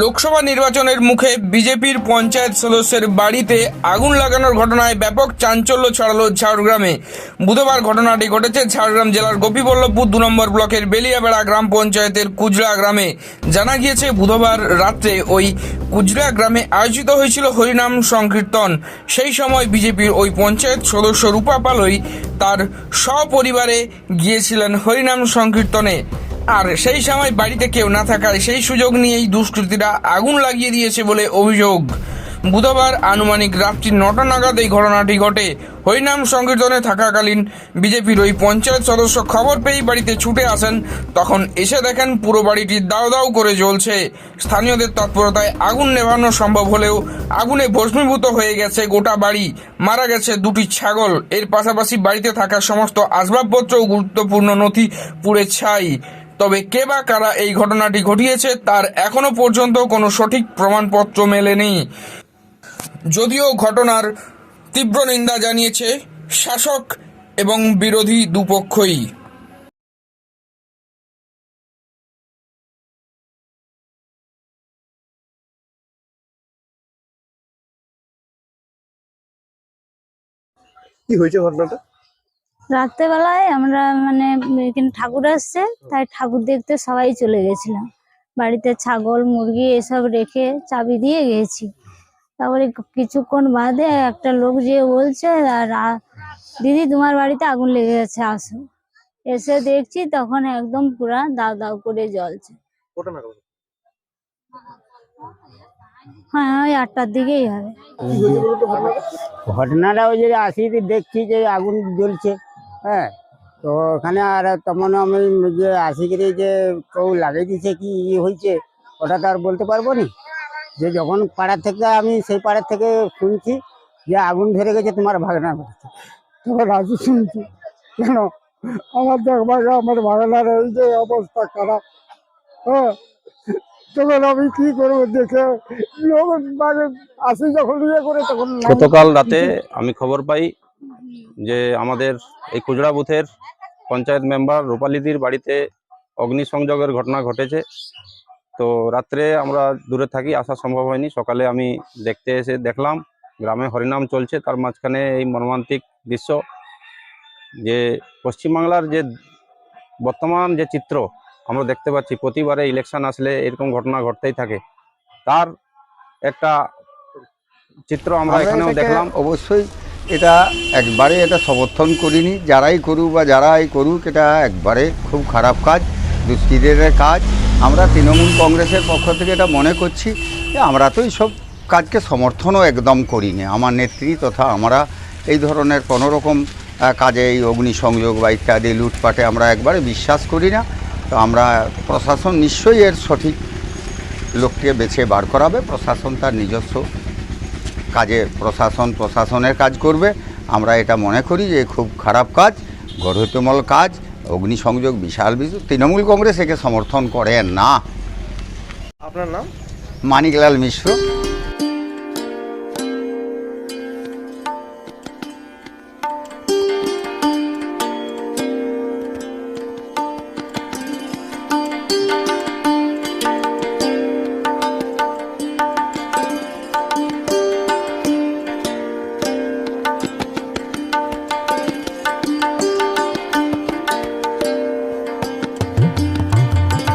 লোকসভা নির্বাচনের মুখে বিজেপির পঞ্চায়েত সদস্যের বাড়িতে আগুন লাগানোর ঘটনায় ব্যাপক চাঞ্চল্য ছড়ালো ঝাড়গ্রামে। বুধবার ঘটনাটি ঘটেছে ঝাড়গ্রাম জেলার গোপীবল্লভপুর দু নম্বর ব্লকের বেলিয়াবেড়া গ্রাম পঞ্চায়েতের কুজরা গ্রামে। জানা গিয়েছে, বুধবার রাত্রে ওই কুজরা গ্রামে আয়োজিত হয়েছিল হরিনাম সংকীর্তন। সেই সময় বিজেপির ওই পঞ্চায়েত সদস্য রূপা পালই তার সপরিবারে গিয়েছিলেন হরিনাম সংকীর্তনে। আর সেই সময় বাড়িতে কেউ না থাকায় সেই সুযোগ নিয়েই দুষ্কৃতীরা আগুন লাগিয়ে দিয়েছে বলে অভিযোগ। বুধবার আনুমানিক রাত্রি নটা নাগাদ এই ঘটনাটি ঘটে। হরিনাম সংকীর্তনে থাকাকালীন বিজেপির ওই পঞ্চায়েত সদস্য খবর পেয়েই বাড়িতে ছুটে আসেন। তখন এসে দেখেন পুরো বাড়িটি দাও দাও করে জ্বলছে। স্থানীয়দের তৎপরতায় আগুন নেভানো সম্ভব হলেও আগুনে ভস্মীভূত হয়ে গেছে গোটা বাড়ি। মারা গেছে দুটি ছাগল। এর পাশাপাশি বাড়িতে থাকা সমস্ত আসবাবপত্র ও গুরুত্বপূর্ণ নথি পুড়ে ছাই। তবে কে বা কারা এই ঘটনাটি ঘটিয়েছে তার এখনও পর্যন্ত কোনো সঠিক প্রমাণপত্র মেলেনি। যদিও ঘটনার তীব্র নিন্দা জানিয়েছে শাসক এবং বিরোধী দুপক্ষই। কি হয়েছে ঘটনাটা? রাত্রেবেলায় আমরা মানে এখানে ঠাকুর আসছে তাই ঠাকুর দেখতে সবাই চলে গেছিলাম। বাড়িতে ছাগল মুরগি এসব রেখে চাবি দিয়ে গেছি। তারপরে কিছুক্ষণ বাদে একটা লোক যে বলছে আর দিদি তোমার বাড়িতে আগুন লেগে গেছে আসো। এসে দেখছি তখন একদম পুরা দাও দাও করে জ্বলছে। হ্যাঁ ওই আটটার দিকেই হবে। ঘটনাটা ওই যে আসি দেখছি যে আগুন জ্বলছে। হ্যাঁ তো ওখানে আর তেমন আমি যে আসি করে যে কেউ লাগিয়ে দিছে কি ই হয়েছে ওটা তো আর বলতে পারব নি। যে যখন পাড়ার থেকে আমি সেই পাড়ার থেকে শুনছি যে আগুন ধরে গেছে তোমার ভাগনা বাড়িতে। তখন আসি শুনছি কেন? আমার দেখবার আমার ভাগনার এই যে অবস্থা খারাপ হ্যাঁ? তখন আমি কি করব দেখে লোক মানে আসি যখন ইয়ে করে তখন। গতকাল রাতে আমি খবর পাই যে আমাদের এই কুজড়া বুথের পঞ্চায়েত মেম্বার রূপালিদির বাড়িতে অগ্নিসংযোগের ঘটনা ঘটেছে। তো রাত্রে আমরা দূরে থাকি আসা সম্ভব হয়নি। সকালে আমি দেখতে এসে দেখলাম গ্রামে হরিনাম চলছে। তার মাঝখানে এই মর্মান্তিক দৃশ্য যে পশ্চিমবাংলার যে বর্তমান যে চিত্র আমরা দেখতে পাচ্ছি প্রতিবারে ইলেকশন আসলে এরকম ঘটনা ঘটতেই থাকে। তার একটা চিত্র আমরা এখানেও দেখলাম। অবশ্যই এটা একবারে এটা সমর্থন করিনি। যারাই করুক বা যারাই করুক, এটা একবারে খুব খারাপ কাজ দুষ্কৃতীদের কাজ। আমরা তৃণমূল কংগ্রেসের পক্ষ থেকে এটা মনে করছি যে আমরা তো এইসব কাজকে সমর্থনও একদম করিনি। আমার নেত্রী তথা আমরা এই ধরনের কোনো রকম কাজে এই অগ্নিসংযোগ বা ইত্যাদি লুটপাটে আমরা একবারে বিশ্বাস করি না। তো আমরা, প্রশাসন নিশ্চয়ই এর সঠিক লোককে বেছে বার করাবে। প্রশাসন তার নিজস্ব কাজে প্রশাসন প্রশাসনের কাজ করবে। আমরা এটা মনে করি যে খুব খারাপ কাজ গর্ভিতমল কাজ অগ্নিসংযোগ বিশাল বিশু তৃণমূল কংগ্রেস একে সমর্থন করে না। আপনার নাম? মানিকলাল মিশ্র।